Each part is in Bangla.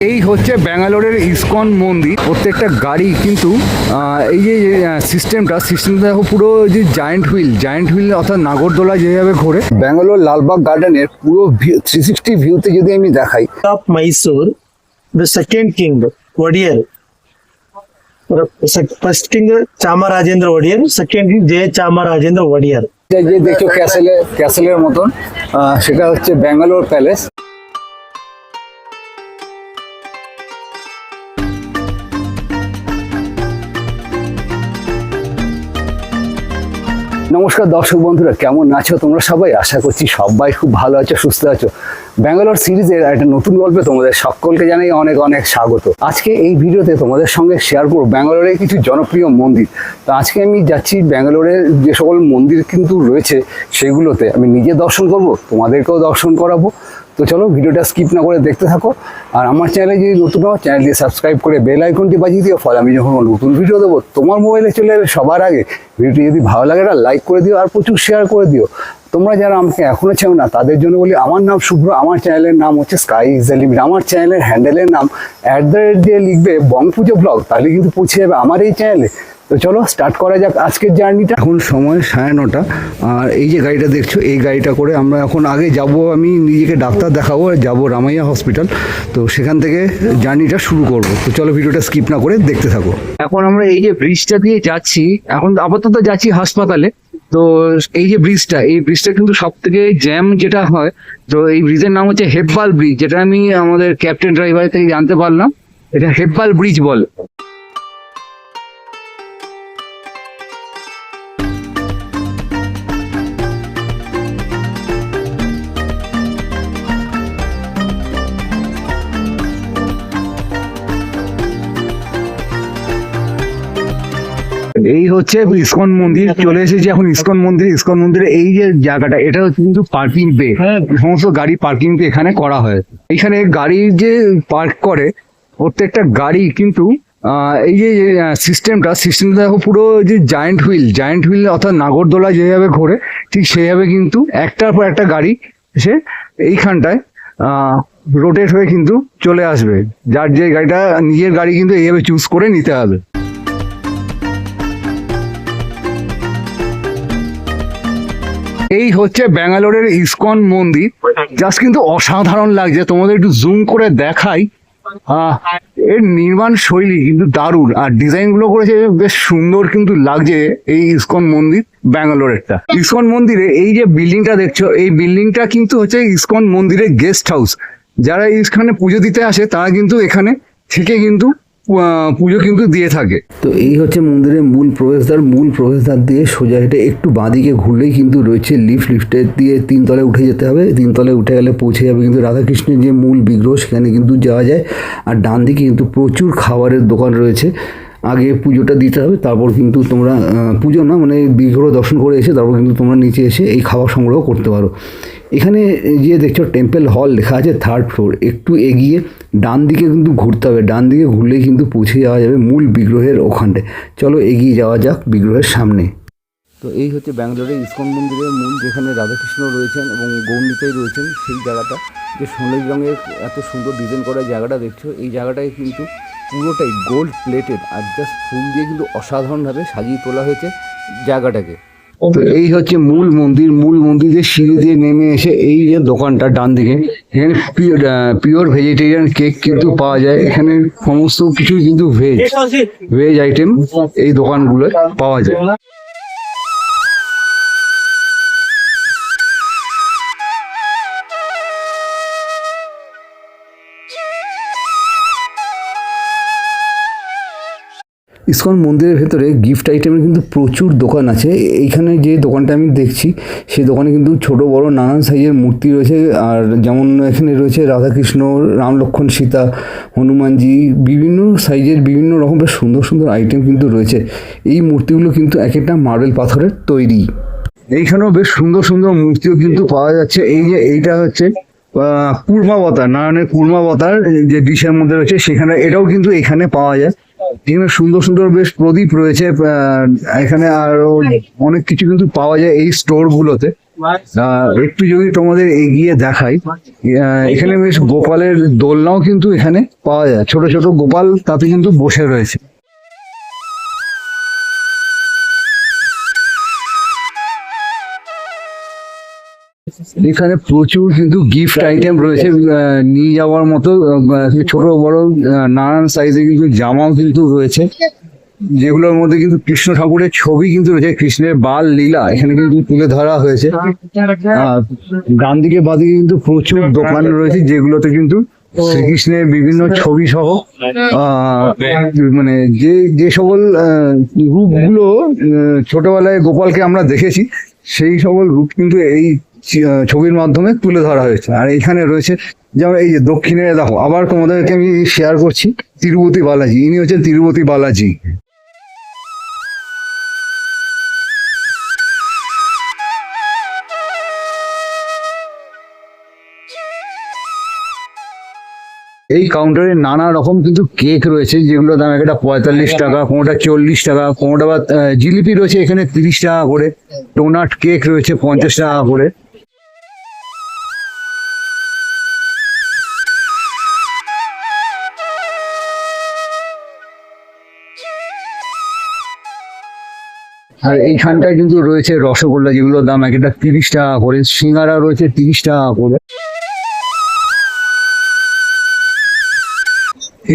এই হচ্ছে ব্যাঙ্গালোরের ইসকন মন্দির প্রত্যেকটা গাড়ি কিন্তু এই যে সিস্টেমটা সিস্টেমটা দেখো পুরো যে জায়েন্ট হুইল জায়েন্ট হুইল অর্থাৎ নাগরদোলা যেভাবে ঘোরে ব্যাঙ্গালোর লালবাগ গার্ডেনের পুরো থ্রি সিক্সটি ভিউতে যদি আমি দেখাই of Mysore, the second king, Wadiyar. First king Chamarajendra Wadiyar, second king Jay Chamarajendra Wadiyar. যে যে দেখছ ক্যাসেলে ক্যাসেলের মতন সেটা হচ্ছে ব্যাঙ্গালোর প্যালেস নমস্কার দর্শক বন্ধুরা, কেমন আছো তোমরা সবাই? আশা করছি সবাই খুব ভালো আছো, সুস্থ আছো। ব্যাঙ্গালোর সিরিজের একটা নতুন গল্পে তোমাদের সকলকে জানাই অনেক অনেক স্বাগত। আজকে এই ভিডিওতে তোমাদের সঙ্গে শেয়ার করব ব্যাঙ্গালোরের কিছু জনপ্রিয় মন্দির। তো আজকে আমি যাচ্ছি ব্যাঙ্গালোরের যে সকল মন্দির কিন্তু রয়েছে, সেগুলোতে আমি নিজে দর্শন করব, তোমাদেরকেও দর্শন করাবো। তো চলো ভিডিওটা স্কিপ না করে দেখতে থাকো। আর আমার চ্যানেলে যদি নতুন হও চ্যানেলটি সাবস্ক্রাইব করে বেল আইকনটি বাজিয়ে দিও, ফলে আমি যখন নতুন ভিডিও দেবো, তোমার মোবাইলে চলে যাবে সবার আগে। ভিডিওটি যদি ভালো লাগে না লাইক করে দিও আর প্রচুর শেয়ার করে দিও। তোমরা যারা আমাকে এখনও চেও না, তাদের জন্য বলি আমার নাম শুভ্র, আমার চ্যানেলের নাম হচ্ছে স্কাই ইজ দ্য লিমিট আমার চ্যানেলের হ্যান্ডেলের নাম অ্যাট দ্য রেট দিয়ে লিখবে বং পুজো ব্লগ তাহলে কিন্তু পৌঁছে যাবে আমার এই চ্যানেলে তো চলো স্টার্ট করা যাক আজকের জার্নিটা এখন সময় সাড়ে নটা আর এই যে গাড়িটা দেখছ এই গাড়িটা করে আমরা এখন আগে যাব আমি নিজেকে ডাক্তার দেখাবো যাব রামাইয়া হসপিটাল তো সেখান থেকে জার্নিটা শুরু করব। তো চলো ভিডিওটা স্কিপ না করে দেখতে থাকো। এখন আমরা এই যে ব্রিজটা দিয়ে যাচ্ছি এখন আপাতত যাচ্ছি হাসপাতালে। তো এই যে ব্রিজটা এই ব্রিজটা কিন্তু সব থেকে জ্যাম যেটা হয় তো এই ব্রিজের নাম হচ্ছে হেব্বাল ব্রিজ যেটা আমি আমাদের ক্যাপ্টেন ড্রাইভার থেকে জানতে পারলাম। এটা হেব্বাল ব্রিজ বলে। এই হচ্ছে ইসকন মন্দির চলে এসেছি এখন ইসকন মন্দির। ইসকন মন্দিরে এই যে জায়গাটা এটা হচ্ছে কিন্তু পার্কিং পে সমস্ত গাড়ি পার্কিং পে এখানে করা হয়। এখানে গাড়ি যে পার্ক করে প্রত্যেকটা গাড়ি কিন্তু এই যে সিস্টেমটা সিস্টেমটা দেখো পুরো যে জায়েন্ট হুইল জায়েন্ট হুইল অর্থাৎ নাগরদোলা যেভাবে ঘোরে ঠিক সেইভাবে কিন্তু একটার পর একটা গাড়ি এসে এইখানটায় রোটেট হয়ে কিন্তু চলে আসবে। যার যে গাড়িটা নিজের গাড়ি কিন্তু এইভাবে চুজ করে নিতে হবে। এই হচ্ছে ব্যাঙ্গালোরের ইসকন মন্দির। জাস্ট কিন্তু অসাধারণ লাগছে। তোমাদের একটু জুম করে দেখাই। এর নির্মাণ শৈলী কিন্তু দারুণ। আর ডিজাইনগুলো করেছে বেশ সুন্দর কিন্তু লাগছে এই ইসকন মন্দির ব্যাঙ্গালোরেরটা। ইসকন মন্দিরে এই যে বিল্ডিংটা দেখছ, এই বিল্ডিংটা কিন্তু হচ্ছে ইসকন মন্দিরের গেস্ট হাউস যারা এখানে পুজো দিতে আসে, তারা কিন্তু এখানে থেকে কিন্তু পুজো কিন্তু দিয়ে থাকে। তো এই হচ্ছে মন্দিরের মূল প্রবেশদ্বার। মূল প্রবেশদ্বার দিয়ে সোজা হেঁটে একটু বাঁদিকে ঘুরলেই কিন্তু রয়েছে লিফট। লিফটের দিয়ে তিনতলে উঠে যেতে হবে। তিনতলে উঠে গেলে পৌঁছে যাবে কিন্তু রাধাকৃষ্ণের যে মূল বিগ্রহ, সেখানে কিন্তু যাওয়া যায়। আর ডান দিকে কিন্তু প্রচুর খাবারের দোকান রয়েছে। আগে পুজোটা দিতে হবে, তারপর কিন্তু তোমরা পুজো না মানে বিগ্রহ দর্শন করে এসে তারপর কিন্তু তোমরা নিচে এসে এই খাবার সংগ্রহ করতে পারো। এখানে যে দেখছ টেম্পল হল লেখা আছে থার্ড ফ্লোর একটু এগিয়ে ডান দিকে কিন্তু ঘুরতে হবে। ডান দিকে ঘুরলেই কিন্তু পৌঁছে যাওয়া যাবে মূল বিগ্রহের ওখানটায়। চলো এগিয়ে যাওয়া যাক বিগ্রহের সামনে। তো এই হচ্ছে ব্যাঙ্গালোরের ইসকন মন্দিরের মূল, যেখানে রাধাকৃষ্ণ রয়েছেন এবং গৌরনীতাই রয়েছেন সেই জায়গাটা। যে সোনালি রঙের এত সুন্দর ডিজাইন করা জায়গাটা দেখছ, এই জায়গাটায় কিন্তু পুরোটাই গোল্ড প্লেটেড আর জাস্ট ফুল দিয়ে কিন্তু অসাধারণভাবে সাজিয়ে তোলা হয়েছে জায়গাটাকে। তো এই হচ্ছে মূল মন্দির মূল মন্দিরের সিঁড়ি দিয়ে নেমে এসে এই যে দোকানটা ডান দিকে এখানে পিওর ভেজিটেরিয়ান কেক কিন্তু পাওয়া যায়। এখানে সমস্ত কিছু কিন্তু ভেজ ভেজ আইটেম এই দোকানগুলোয় পাওয়া যায়। ইসকন মন্দিরের ভেতরে গিফট আইটেমের কিন্তু প্রচুর দোকান আছে। এইখানে যে দোকানটা আমি দেখছি সেই দোকানে কিন্তু ছোট, বড়, নানান সাইজের মূর্তি রয়েছে। আর যেমন এখানে রয়েছে রাধাকৃষ্ণ, রাম লক্ষ্মণ সীতা, হনুমানজি, বিভিন্ন সাইজের বিভিন্ন রকমের সুন্দর সুন্দর আইটেম কিন্তু রয়েছে। এই মূর্তিগুলো কিন্তু এক একটা মার্বেল পাথরের তৈরি। এইখানেও বেশ সুন্দর সুন্দর মূর্তিও কিন্তু পাওয়া যাচ্ছে। এই যে এইটা হচ্ছে কুর্মাবতার নারায়ণের কুর্মাবতার যে ডিশের মধ্যে রয়েছে, সেখানে এটাও কিন্তু এখানে পাওয়া যায়। এখানে সুন্দর সুন্দর বেশ প্রদীপ রয়েছে আহ, এখানে আরও অনেক কিছু কিন্তু পাওয়া যায় এই স্টোর গুলোতে। একটু যদি তোমাদের এগিয়ে দেখাই আহ, এখানে বেশ গোপালের দোলনাও কিন্তু এখানে পাওয়া যায়। ছোট ছোট গোপাল তাতে কিন্তু বসে রয়েছে। এখানে প্রচুর কিন্তু গিফট আইটেম রয়েছে নিয়ে যাওয়ার মতো ছোট বড় নানান সাইজের কিন্তু জামাও কিন্তু রয়েছে যেগুলোর মধ্যে কিন্তু কৃষ্ণ ঠাকুরের ছবি কিন্তু রয়েছে কৃষ্ণের বাল লীলা এখানে কিন্তু তুলে ধরা হয়েছে। আর ডান দিকে বাদিকে কিন্তু প্রচুর দোকান রয়েছে যেগুলোতে কিন্তু শ্রীকৃষ্ণের বিভিন্ন ছবি সহ আহ, মানে যে যে সকল রূপগুলো ছোটবেলায় গোপালকে আমরা দেখেছি সেই সকল রূপ কিন্তু এই ছবির মাধ্যমে তুলে ধরা হয়েছে। আর এখানে রয়েছে যেমন এই যে দক্ষিণে দেখো আবার তোমাদেরকে আমি শেয়ার করছি তিরুপতি বালাজি। ইনি হচ্ছেন তিরুপতি বালাজি। এই কাউন্টারে নানা রকম কিন্তু কেক রয়েছে যেগুলো দাম একটা পঁয়তাল্লিশ টাকা কোনোটা চল্লিশ টাকা কোনোটা বা জিলিপি রয়েছে এখানে তিরিশ টাকা করে। ডোনাট কেক রয়েছে পঞ্চাশ টাকা করে। আর এইখানটায় কিন্তু রয়েছে রসগোল্লা, যেগুলোর দাম এক একটা তিরিশ টাকা করে। সিঙ্গারা রয়েছে তিরিশ টাকা করে।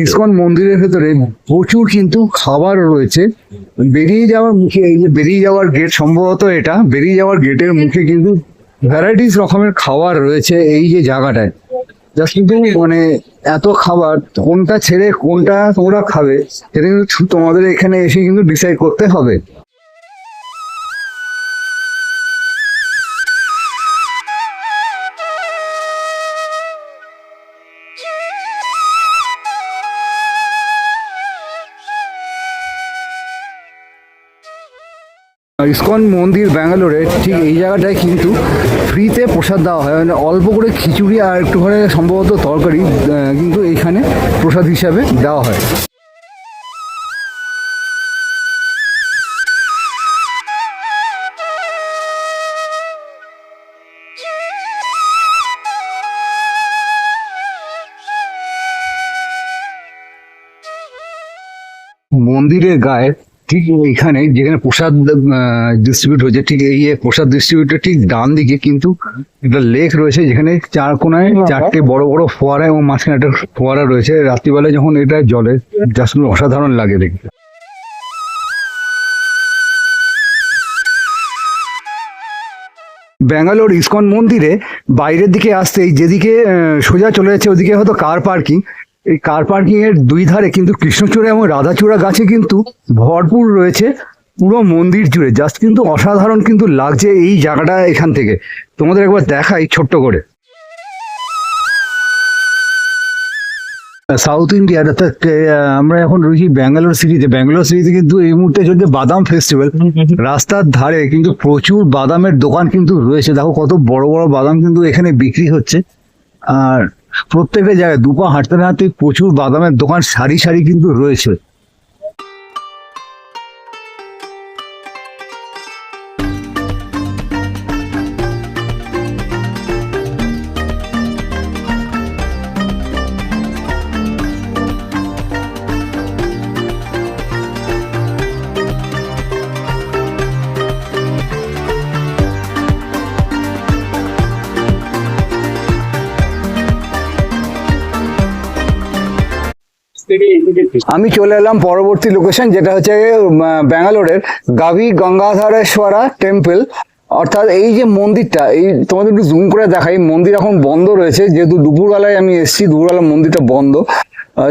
ইসকন মন্দিরের ভেতরে প্রচুর কিন্তু খাবার রয়েছে। বেরিয়ে যাওয়ার মুখে, এই যে বেরিয়ে যাওয়ার গেট সম্ভবত এটা। বেরিয়ে যাওয়ার গেটের মুখে কিন্তু ভ্যারাইটিস রকমের খাবার রয়েছে এই যে জায়গাটায়। জাস্ট কিন্তু মানে এত খাবার, কোনটা ছেড়ে কোনটা তোমরা খাবে, সেটা কিন্তু তোমাদের এখানে এসে কিন্তু ডিসাইড করতে হবে। ইসকন মন্দির ব্যাঙ্গালোরে ঠিক এই জায়গাটায় কিন্তু ফ্রিতে প্রসাদ দেওয়া হয়। মানে অল্প করে খিচুড়ি আর একটু করে সম্ভবত তরকারি কিন্তু এইখানে প্রসাদ হিসাবে দেওয়া হয়। মন্দিরের গায়ে ঠিক এইখানে যেখানে প্রসাদ ডিস্ট্রিবিউট হয়েছে ঠিক এই প্রসাদ ডিস্ট্রিবিউটের ঠিক ডান দিকে কিন্তু একটা লেক রয়েছে যেখানে চার কোনায় চারটে বড় বড় ফোয়ারা এবং মাঝখানে একটা ফোয়ারা রয়েছে। রাত্রিবেলায় যখন এটা জলে জাস্ট অসাধারণ লাগে দেখতে। ব্যাঙ্গালোর ইসকন মন্দিরে বাইরের দিকে আসতেই যেদিকে সোজা চলে যাচ্ছে ওদিকে হয়তো কার পার্কিং এই কার পার্কিং এর দুই ধারে কিন্তু কৃষ্ণচূড়া এবং রাধাচূড়া গাছে কিন্তু ভরপুর রয়েছে পুরো মন্দির জুড়ে। জাস্ট কিন্তু অসাধারণ কিন্তু লাগছে এই জায়গাটা এখান থেকে। তোমাদের একবার দেখাই ছোট্ট করে। সাউথ ইন্ডিয়ার অর্থাৎ আমরা এখন রয়েছি ব্যাঙ্গালোর সিটিতে ব্যাঙ্গালোর সিটিতে কিন্তু এই মুহূর্তে চলছে বাদাম ফেস্টিভ্যাল রাস্তার ধারে কিন্তু প্রচুর বাদামের দোকান কিন্তু রয়েছে। দেখো কত বড় বড় বাদাম কিন্তু এখানে বিক্রি হচ্ছে। আর প্রত্যেকটা জায়গায় দুপা হাঁটতে না হাঁটতে প্রচুর বাদামের দোকান সারি সারি কিন্তু রয়েছে। আমি চলে এলাম পরবর্তী লোকেশন যেটা হচ্ছে ব্যাঙ্গালোরের গাভি গঙ্গাধরেশ্বরা টেম্পল অর্থাৎ এই যে মন্দিরটা, এই তোমাদের একটু জুম করে দেখাই মন্দির এখন বন্ধ রয়েছে, যেহেতু দুপুরবেলায় আমি এসেছি, দুপুরবেলা মন্দিরটা বন্ধ।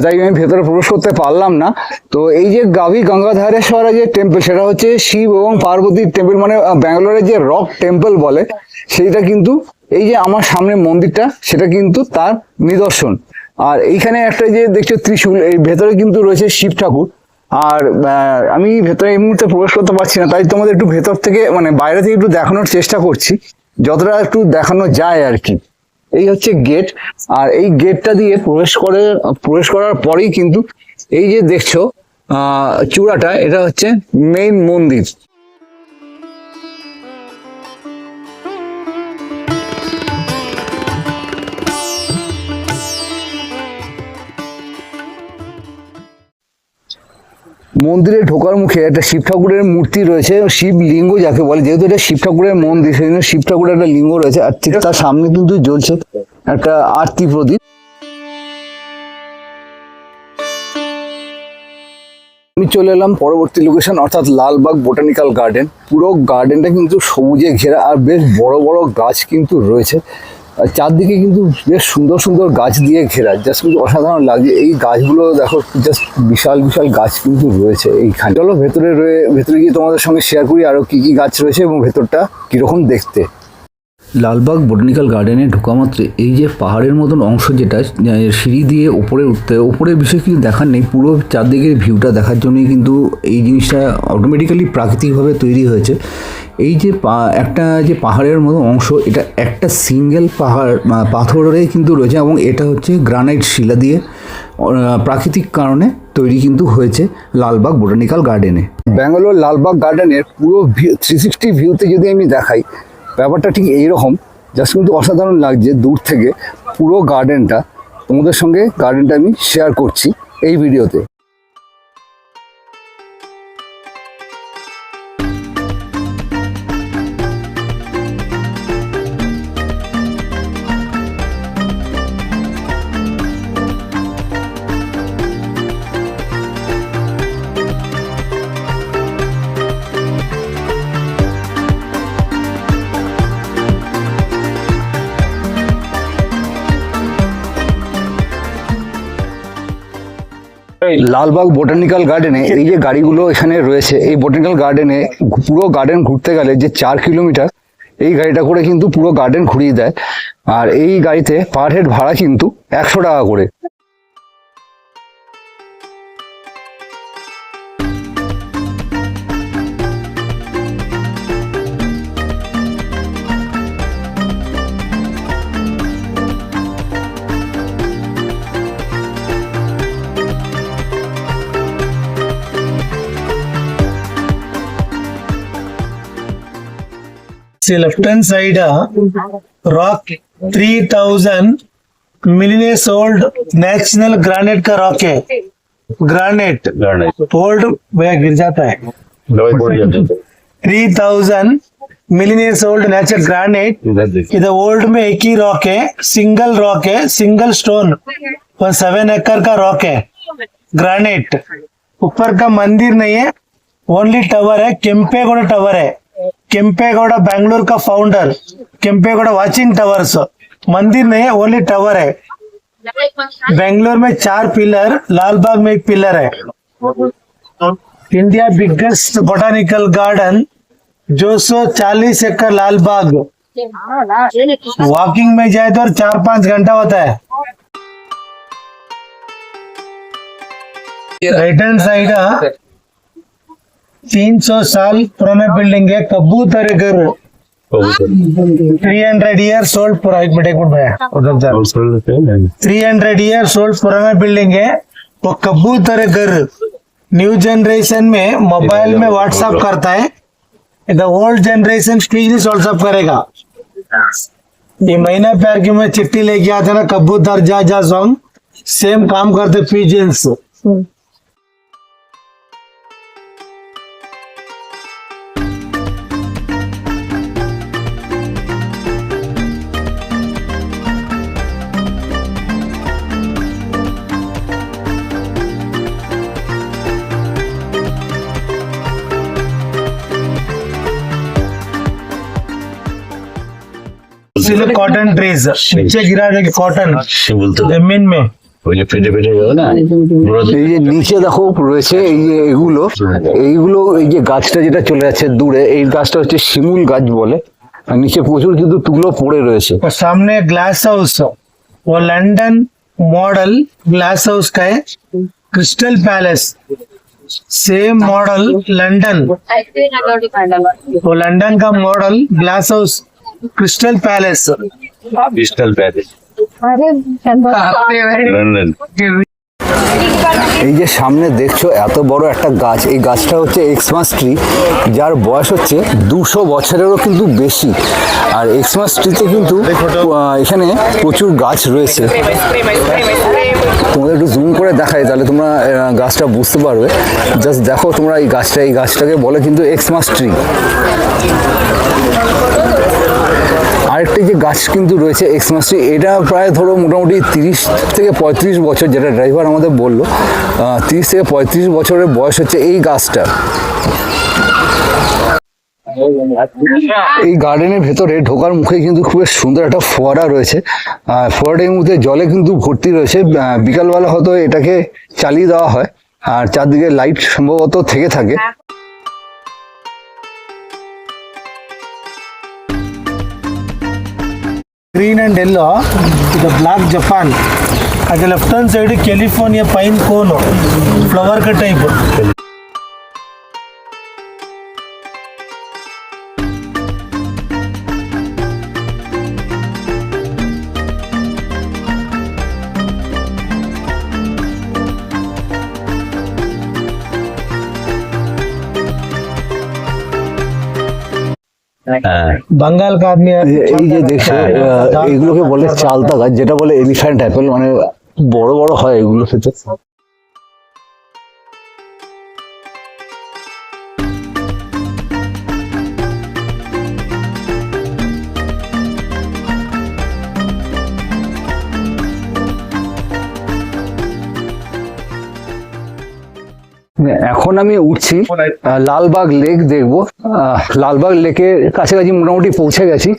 তাই আমি ভেতরে প্রবেশ করতে পারলাম না। তো এই যে গাভি গঙ্গাধরেশ্বরা যে টেম্পল সেটা হচ্ছে শিব এবং পার্বতীর টেম্পল মানে ব্যাঙ্গালোরের যে রক টেম্পল বলে, সেইটা কিন্তু, এই যে আমার সামনে মন্দিরটা, সেটা কিন্তু তার নিদর্শন। আর এইখানে একটা যে দেখছ ত্রিশূল, এই ভেতরে কিন্তু রয়েছে শিব ঠাকুর। আর আমি ভেতরে এই মুহূর্তে প্রবেশ করতে পারছি না, তাই তোমাদের একটু ভেতর থেকে মানে বাইরে থেকে একটু দেখানোর চেষ্টা করছি, যতটা একটু দেখানো যায় আর কি। এই হচ্ছে গেট, আর এই গেটটা দিয়ে প্রবেশ করে, প্রবেশ করার পরেই কিন্তু এই যে দেখছ চূড়াটা, এটা হচ্ছে মেইন মন্দির। মন্দিরে ঢোকার মুখে একটা শিব ঠাকুরের মূর্তি রয়েছে, শিব লিঙ্গ যাকে বলে, যেহেতু এটা শিব ঠাকুরের মন্দির সেই জন্য শিব ঠাকুরের একটা লিঙ্গ রয়েছে আর ঠিক তার সামনে কিন্তু জ্বলছে একটা আরতি প্রদীপ। আমি চলে এলাম পরবর্তী লোকেশন অর্থাৎ লালবাগ বোটানিক্যাল গার্ডেন পুরো গার্ডেনটা কিন্তু সবুজে ঘেরা আর বেশ বড় বড় গাছ কিন্তু রয়েছে। আর চারদিকে কিন্তু বেশ সুন্দর সুন্দর গাছ দিয়ে ঘেরা। জাস্ট কিন্তু অসাধারণ লাগছে এই গাছগুলো দেখো জাস্ট বিশাল বিশাল গাছ কিন্তু রয়েছে এইখানে। চলো ভেতরে রয়ে, ভেতরে গিয়ে তোমাদের সঙ্গে শেয়ার করি আরও কী কী গাছ রয়েছে এবং ভেতরটা কীরকম দেখতে। লালবাগ বোটানিক্যাল গার্ডেনে ঢোকা মাত্র এই যে পাহাড়ের মতন অংশ যেটা সিঁড়ি দিয়ে ওপরে উঠতে ওপরে বিশেষ কিছু দেখার নেই, পুরো চারদিকের ভিউটা দেখার জন্যই কিন্তু এই জিনিসটা অটোমেটিক্যালি প্রাকৃতিকভাবে তৈরি হয়েছে। এই যে একটা যে পাহাড়ের মতো অংশ, এটা একটা সিঙ্গেল পাহাড় পাথরে কিন্তু রয়েছে এবং এটা হচ্ছে গ্রানাইট শিলা দিয়ে প্রাকৃতিক কারণে তৈরি কিন্তু হয়েছে লালবাগ বোটানিক্যাল গার্ডেনে। ব্যাঙ্গালোর লালবাগ গার্ডেনের পুরো ভিউ থ্রি সিক্সটি ভিউতে যদি আমি দেখাই ব্যাপারটা ঠিক এইরকম জাস্ট কিন্তু অসাধারণ লাগছে দূর থেকে পুরো গার্ডেনটা তোমাদের সঙ্গে গার্ডেনটা আমি শেয়ার করছি এই ভিডিওতে লালবাগ বোটানিক্যাল গার্ডেনে এই যে গাড়িগুলো এখানে রয়েছে, এই বোটানিক্যাল গার্ডেনে পুরো গার্ডেন ঘুরতে গেলে যে চার কিলোমিটার, এই গাড়িটা করে কিন্তু পুরো গার্ডেন ঘুরিয়ে দেয়। আর এই গাড়িতে পার হেড ভাড়া কিন্তু একশো টাকা করে। See left hand side uh, rock 3000 millions old national granite का रॉक है। ग्रानाइट ओल्ड वह गिर जाता है। Three thousand millionaires old nature granite इधर ओल्ड में एक ही रॉक है सिंगल रॉक है सिंगल स्टोन और सेवन एकड़ का रॉक है। ग्रानाइट ऊपर का मंदिर नहीं है ओनली टावर है केम्पेगौड़ा टावर है। केम्पेगौड़ा बैंगलोर का फाउंडर केम्पेगौड़ा वाचिंग टावर्स मंदिर नहीं है ओनली टावर है बेंगलोर में चार पिलर लालबाग में एक पिलर है इंडिया बिगेस्ट बोटानिकल गार्डन जो सौ चालीस एकड़ लालबाग वॉकिंग में जाए तो चार पाँच घंटा होता है राइट हैंड साइड तीन सौ साल पुराना बिल्डिंग है कबूतर घर। थ्री हंड्रेड ईयर ओल्ड पूरा एक मिनट एक मिनट उधर जा। थ्री हंड्रेड ईयर ओल्ड पुराना बिल्डिंग है वो कबूतर घर। न्यू जनरेशन में मोबाइल में व्हाट्सएप करता है। The old generation speech WhatsApp करेगा। ये महीना प्यार की मैं चिट्ठी लेके आता ना कबूतर जा जा सॉन्ग सेम काम करते पिजन्स कॉटन ट्रीज नीचे गिरा देंगे कॉटन जमीन में ওই যে ফেটে ফেটে গেল না এই যে নিচে দেখো রয়েছে এই যে এগুলো এইগুলো এই যে গাছটা যেটা চলে যাচ্ছে দূরে এই গাছটা হচ্ছে শিমুল গাছ বলে আর নিচে প্রচুর কিন্তু তুলো পড়ে রয়েছে और सामने ग्लास हाउस वो लंदन मॉडल ग्लास हाउस का है Crystal Palace same model London वो लंदन का model glass house crystal palace crystal palace এই যে সামনে দেখছ এত বড় একটা গাছ। এই গাছটা হচ্ছে এক্সমাস ট্রি যার বয়স হচ্ছে দুশো বছরেরও কিন্তু বেশি। আর এক্সমাস ট্রিতে কিন্তু এখানে প্রচুর গাছ রয়েছে। তোমরা একটু জুম করে দেখায় তাহলে তোমরা গাছটা বুঝতে পারবে। জাস্ট দেখো তোমরা এই গাছটা এই গাছটাকে বলে কিন্তু এক্সমাস ট্রি আরেকটি যে গাছ কিন্তু রয়েছে এক্সমাস ট্রি এটা প্রায় ধরো মোটামুটি তিরিশ থেকে পঁয়ত্রিশ বছর যেটা ড্রাইভার আমাদের বলল তিরিশ থেকে পঁয়ত্রিশ বছরের বয়স হচ্ছে এই গাছটা। এই গার্ডেনের ভেতরে ঢোকার মুখে কিন্তু খুব সুন্দর একটা ফোয়ারা রয়েছে। ফোয়ারাটির মধ্যে জলে কিন্তু ভর্তি রয়েছে। বিকালবেলা হয়তো এটাকে চালিয়ে দেওয়া হয়। আর চারদিকে লাইট সম্ভবত থেকে থাকে। గ్రీన్ అండ్ ఎల్లో ఇది బ్లాక్ జపాన్ అది left hand side California pine cone flower cut type ka aadmi এই- যে দেখছ আহ, এইগুলোকে বলে চালতা গাছ যেটা বলে এলিফ্যান্ট অ্যাপেল মানে বড় বড় হয় এগুলো খেতে এখন আমি উঠছি লালবাগ লেক দেখব। লালবাগ লেকের কাছাকাছি মোটামুটি পৌঁছে গেছি।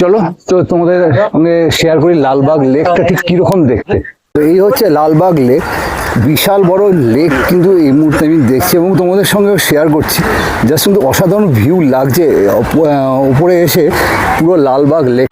চলো, তো তোমাদের সঙ্গে শেয়ার করি লালবাগ লেকটা ঠিক কীরকম দেখতে। তো এই হচ্ছে লালবাগ লেক। বিশাল বড় লেক কিন্তু এই মুহূর্তে আমি দেখছি এবং তোমাদের সঙ্গেও শেয়ার করছি। জাস্ট কিন্তু অসাধারণ ভিউ লাগছে। উপরে এসে পুরো লালবাগ লেক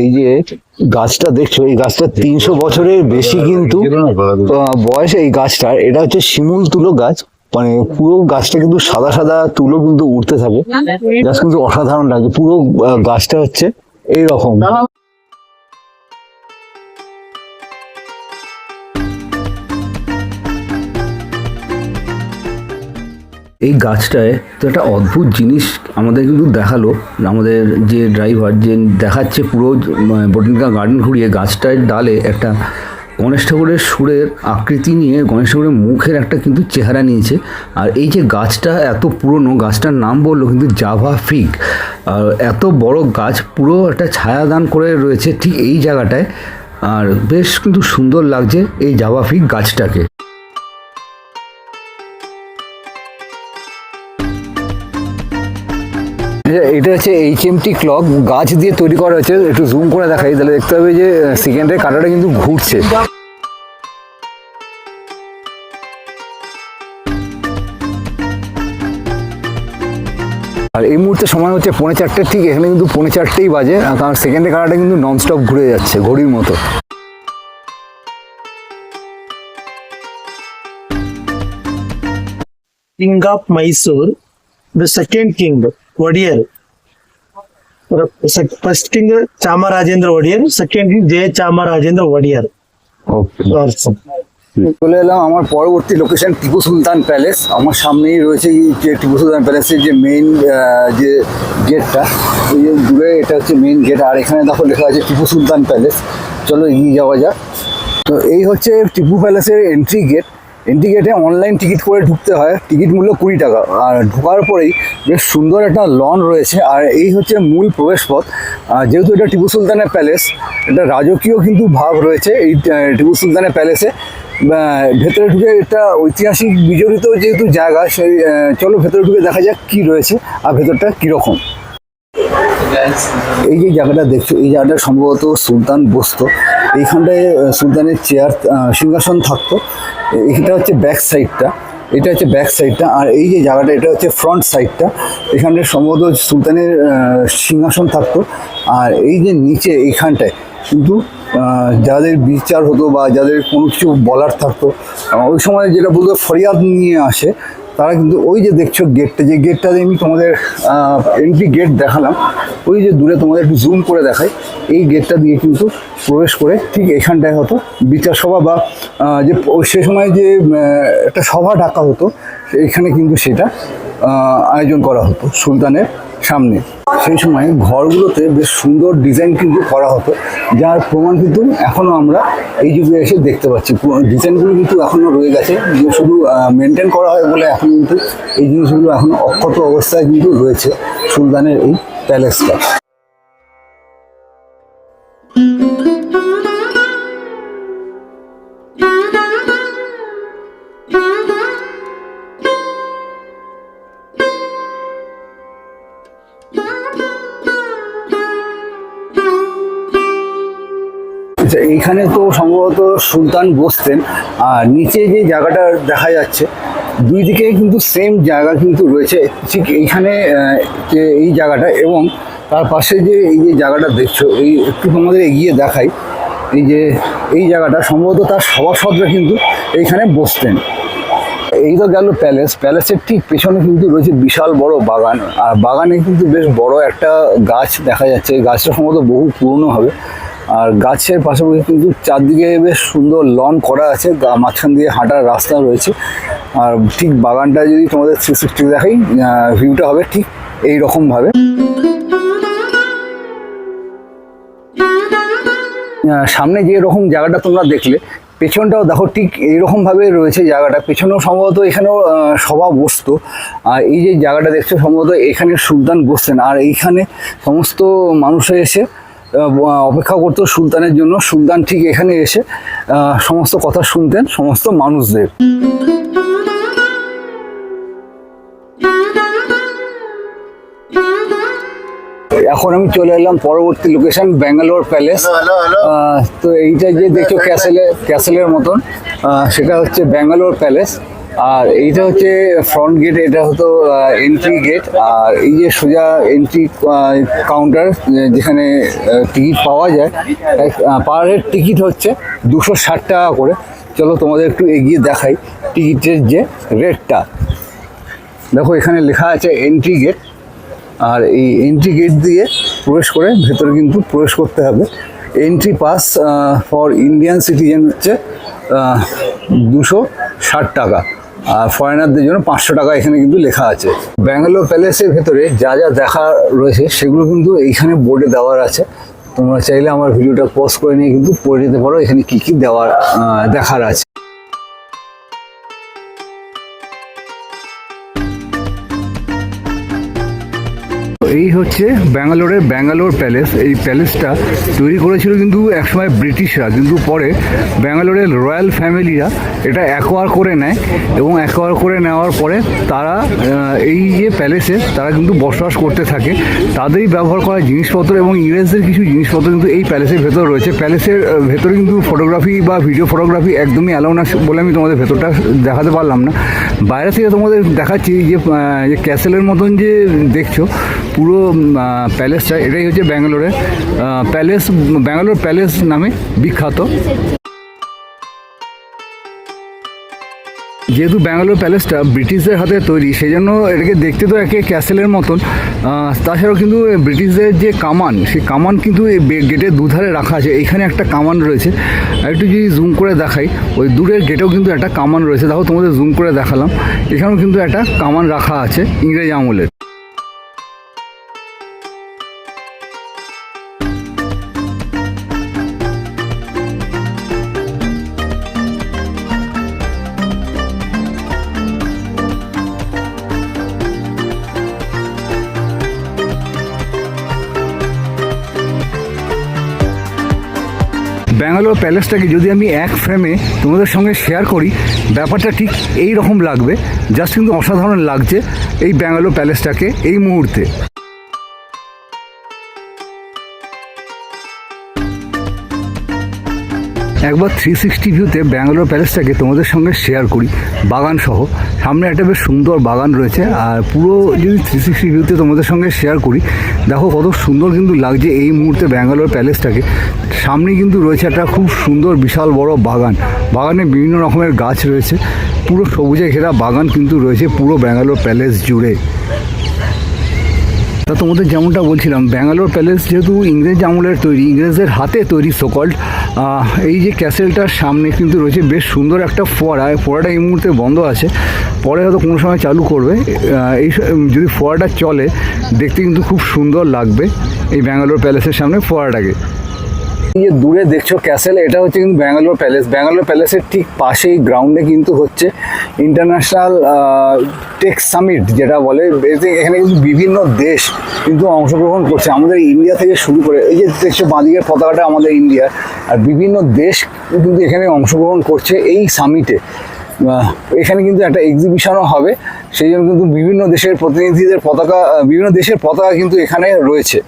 এই যে গাছটা দেখছ এই গাছটা তিনশো বছরের বেশি কিন্তু বয়স এই গাছটার এটা হচ্ছে শিমুল তুলো গাছ মানে পুরো গাছটা কিন্তু সাদা সাদা তুলো কিন্তু উঠতে থাকে। গাছ কিন্তু অসাধারণ লাগে পুরো গাছটা হচ্ছে এই এই গাছটায় তো একটা অদ্ভুত জিনিস আমাদের কিন্তু দেখাল। আমাদের যে ড্রাইভার যে দেখাচ্ছে পুরো বটানিক্যাল গার্ডেন ঘুরিয়ে গাছটার ডালে একটা গণেশ ঠাকুরের সুরের আকৃতি নিয়ে গণেশ ঠাকুরের মুখের একটা কিন্তু চেহারা নিয়েছে। আর এই যে গাছটা এত পুরনো, গাছটার নাম বলল কিন্তু জাভা ফিগ আর এত বড় গাছ, পুরো একটা ছায়াদান করে রয়েছে ঠিক এই জায়গাটায়। আর বেশ কিন্তু সুন্দর লাগছে এই জাভা ফিগ গাছটাকে। এটা- হচ্ছে এইচ এম টি ক্লক গাছ দিয়ে তৈরি করা হয়েছে। একটু জুম করে দেখাই, তাহলে দেখতে হবে যে সেকেন্ডের কাঁটাটা কিন্তু ঘুরছে। আর এই মুহূর্তে সময় হচ্ছে পৌনে চারটে ঠিক, এখানে কিন্তু পৌনে চারটেই বাজে কারণ সেকেন্ডের কাঁটাটা কিন্তু ননস্টপ ঘুরে যাচ্ছে, ঘড়ির মতো। King of mysore, the second king Wadiyar. First king Chamarajendra Wadiyar, second king Jay Chamarajendra Wadiyar. Okay Also. চলে এলাম আমার পরবর্তী লোকেশন টিপু সুলতান প্যালেস আমার সামনেই রয়েছে এই যে টিপু সুলতান প্যালেসের যে মেইন যে গেটটা ওই যে দূরে এটা হচ্ছে মেইন গেট আর এখানে দেখো লেখা আছে টিপু সুলতান প্যালেস চলো এগিয়ে যাওয়া যাক। তো এই হচ্ছে টিপু প্যালেসের এন্ট্রি গেট এন্ট্রি গেটে অনলাইন টিকিট করে ঢুকতে হয়। টিকিট মূল্য কুড়ি টাকা। আর ঢোকার পরেই বেশ সুন্দর একটা লন রয়েছে। আর এই হচ্ছে মূল প্রবেশপথ। যেহেতু এটা টিপু সুলতানের প্যালেস এটা রাজকীয় কিন্তু ভাব রয়েছে এই টিপু সুলতানের প্যালেসে ভেতরে ঢুকে একটা ঐতিহাসিক বিজড়িত যেহেতু জায়গা সেই চলো ভেতরে ঢুকে দেখা যাক কি রয়েছে আর ভেতরটা কীরকম। এই যে জায়গাটা দেখছ এই জায়গাটা সম্ভবত সুলতান বসতো এইখানটায় সুলতানের চেয়ার সিংহাসন থাকতো। এটা হচ্ছে ব্যাক সাইডটা এটা হচ্ছে ব্যাক সাইডটা আর এই যে জায়গাটা, এটা হচ্ছে ফ্রন্ট সাইডটা এখানে সম্ভবত সুলতানের সিংহাসন থাকতো। আর এই যে নিচে এইখানটায় কিন্তু যাদের বিচার হতো বা যাদের কোনো কিছু বলার থাকতো ওই সময় যেটা বলতো ফরিয়াদ নিয়ে আসে তারা কিন্তু ওই যে দেখছ গেটটা যে গেটটা আমি তোমাদের এন্ট্রি গেট দেখালাম, ওই যে দূরে তোমাদের একটু জুম করে দেখাই, এই গেটটা দিয়ে কিন্তু প্রবেশ করে ঠিক এখানটায় হতো বিচার সভা বা যে সে সময় যে একটা সভা ডাকা হতো, এখানে কিন্তু সেটা আয়োজন করা হতো সুলতানের সামনে। সেই সময় ঘরগুলোতে বেশ সুন্দর ডিজাইন কিন্তু করা হতো, যার প্রমাণ কিন্তু এখনও আমরা এই যুগে এসে দেখতে পাচ্ছি। ডিজাইনগুলো কিন্তু এখনও রয়ে গেছে শুধু মেনটেন করা হয় বলে এখন কিন্তু এই জিনিসগুলো এখনও অক্ষত অবস্থায় কিন্তু রয়েছে সুলতানের এই প্যালেসটা এইখানে তো সম্ভবত সুলতান বসতেন, আর নিচে যে জায়গাটা দেখা যাচ্ছে দুই দিকে কিন্তু সেম জায়গা কিন্তু রয়েছে, ঠিক এইখানে যে এই জায়গাটা এবং তার পাশে যে এই যে জায়গাটা দেখছ, এই একটু তোমাদের এগিয়ে দেখাই, এই যে এই জায়গাটা সম্ভবত তার সভাসদরা কিন্তু এইখানে বসতেন। এই তো গেল প্যালেস, প্যালেসের ঠিক পেছনে কিন্তু রয়েছে বিশাল বড় বাগান, আর বাগানে কিন্তু বেশ বড় একটা গাছ দেখা যাচ্ছে গাছটা সম্ভবত বহু পুরনো হবে। আর গাছের পাশাপাশি কিন্তু চারদিকে বেশ সুন্দর লন করা আছে মাঝখান দিয়ে হাঁটার রাস্তা রয়েছে। আর ঠিক বাগানটা যদি তোমাদের থ্রি সিক্সটি দেখাই ভিউটা হবে ঠিক এই রকমভাবে সামনে যে এরকম জায়গাটা তোমরা দেখলে, পেছনটাও দেখো ঠিক এইরকম ভাবে রয়েছে জায়গাটা। পেছনেও সম্ভবত এখানেও সভা বসতো। আর এই যে জায়গাটা দেখছ, সম্ভবত এখানে সুলতান বসতেন আর এইখানে সমস্ত মানুষে এসে অপেক্ষা করতো সুলতানের জন্য। সুলতান ঠিক এখানে এসে সমস্ত কথা শুনতেন সমস্ত মানুষদের। এখন আমি চলে এলাম পরবর্তী লোকেশন ব্যাঙ্গালোর প্যালেস তো এইটা যে দেখছ ক্যাসেলে ক্যাসেলের মতন সেটা হচ্ছে ব্যাঙ্গালোর প্যালেস আর এইটা হচ্ছে ফ্রন্ট গেট এটা হতো এন্ট্রি গেট আর এই যে সোজা এন্ট্রি কাউন্টার যেখানে টিকিট পাওয়া যায় পার হেড টিকিট হচ্ছে দুশো ষাট টাকা করে। চলো তোমাদের একটু এগিয়ে দেখাই টিকিটের যে রেটটা দেখো, এখানে লেখা আছে এন্ট্রি গেট আর এই এন্ট্রি গেট দিয়ে প্রবেশ করে ভেতরে কিন্তু প্রবেশ করতে হবে। Entry pass for Indian citizen হচ্ছে দুশো ষাট টাকা। আর ফরেনারদের জন্য পাঁচশো টাকা এখানে কিন্তু লেখা আছে। ব্যাঙ্গালোর প্যালেসের ভেতরে যা যা দেখা রয়েছে, সেগুলো কিন্তু এইখানে বোর্ডে দেওয়ার আছে। তোমরা চাইলে আমার ভিডিওটা পোস্ট করে নিয়ে কিন্তু পড়ে যেতে পারো। এখানে কি কি দেওয়ার দেখার আছে। এই হচ্ছে ব্যাঙ্গালোরের ব্যাঙ্গালোর প্যালেস। এই প্যালেসটা তৈরি করেছিল কিন্তু একসময় ব্রিটিশরা, কিন্তু পরে ব্যাঙ্গালোরের রয়্যাল ফ্যামিলিরা এটা অ্যাকোয়ার করে নেয় এবং অ্যাকোয়ার করে নেওয়ার পরে তারা এই যে প্যালেসে তারা কিন্তু বসবাস করতে থাকে। তাদেরই ব্যবহার করা জিনিসপত্র এবং ইংরেজদের কিছু জিনিসপত্র কিন্তু এই প্যালেসের ভেতর রয়েছে। প্যালেসের ভেতরে কিন্তু ফটোগ্রাফি বা ভিডিও ফটোগ্রাফি একদমই অ্যালাউ না বলে আমি তোমাদের ভেতরটা দেখাতে পারলাম না। বাইরে থেকে তোমাদের দেখাচ্ছি যে ক্যাসেলের মতন যে দেখছ পুরো প্যালেসটা এটাই হচ্ছে ব্যাঙ্গালোরের প্যালেস ব্যাঙ্গালোর প্যালেস নামে বিখ্যাত। যেহেতু ব্যাঙ্গালোর প্যালেসটা ব্রিটিশদের হাতে তৈরি সেই জন্য এটাকে দেখতে তো একে ক্যাসেলের মতন। তাছাড়াও কিন্তু ব্রিটিশদের যে কামান, সেই কামান কিন্তু এই গেটের দুধারে রাখা আছে। এখানে একটা কামান রয়েছে। একটু যদি জুম করে দেখাই, ওই দূরের গেটেও কিন্তু একটা কামান রয়েছে। দেখো তোমাদের জুম করে দেখালাম। এখানেও কিন্তু একটা কামান রাখা আছে ইংরেজ আমলের। ব্যাঙ্গালোর প্যালেসটাকে যদি আমি এক ফ্রেমে তোমাদের সঙ্গে শেয়ার করি, ব্যাপারটা ঠিক এই রকম লাগবে জাস্ট কিন্তু অসাধারণ লাগছে এই ব্যাঙ্গালোর প্যালেসটাকে এই মুহূর্তে। একবার থ্রি সিক্সটি ভিউতে ব্যাঙ্গালোর প্যালেসটাকে তোমাদের সঙ্গে শেয়ার করি বাগান সহ সামনে একটা বেশ সুন্দর বাগান রয়েছে, আর পুরো যদি থ্রি সিক্সটি ভিউতে তোমাদের সঙ্গে শেয়ার করি, দেখো কত সুন্দর কিন্তু লাগছে এই মুহূর্তে ব্যাঙ্গালোর প্যালেসটাকে সামনে কিন্তু রয়েছে একটা খুব সুন্দর, বিশাল বড় বাগান। বাগানে বিভিন্ন রকমের গাছ রয়েছে, পুরো সবুজে ঘেরা বাগান কিন্তু রয়েছে পুরো ব্যাঙ্গালোর প্যালেস জুড়ে। তা তোমাদের যেমনটা বলছিলাম ব্যাঙ্গালোর প্যালেস যেহেতু ইংরেজ আমলের তৈরি, ইংরেজদের হাতে তৈরি সকল্ড এই যে ক্যাসেলটার সামনে কিন্তু রয়েছে, বেশ সুন্দর একটা ফোয়ারা। ফোয়ারাটা এই মুহূর্তে বন্ধ আছে। পরে হয়তো কোনো সময় চালু করবে। এই যদি ফোয়ারাটা চলে, দেখতে কিন্তু খুব সুন্দর লাগবে এই ব্যাঙ্গালোর প্যালেসের সামনে ফোয়ারাটাকে। যে দূরে দেখছ ক্যাসেল এটা হচ্ছে কিন্তু ব্যাঙ্গালোর প্যালেস ব্যাঙ্গালোর প্যালেসের ঠিক পাশেই গ্রাউন্ডে কিন্তু হচ্ছে ইন্টারন্যাশনাল টেক সামিট যেটা বলে। এখানে কিন্তু বিভিন্ন দেশ কিন্তু অংশগ্রহণ করছে। আমাদের ইন্ডিয়া থেকে শুরু করে, এই যে দেখছ বাঁদিকের পতাকাটা আমাদের ইন্ডিয়ার আর বিভিন্ন দেশ কিন্তু এখানে অংশগ্রহণ করছে এই সামিটে এখানে কিন্তু একটা এক্সিবিশনও হবে। সেই জন্য কিন্তু বিভিন্ন দেশের প্রতিনিধিদের পতাকা বিভিন্ন দেশের পতাকা কিন্তু এখানে রয়েছে।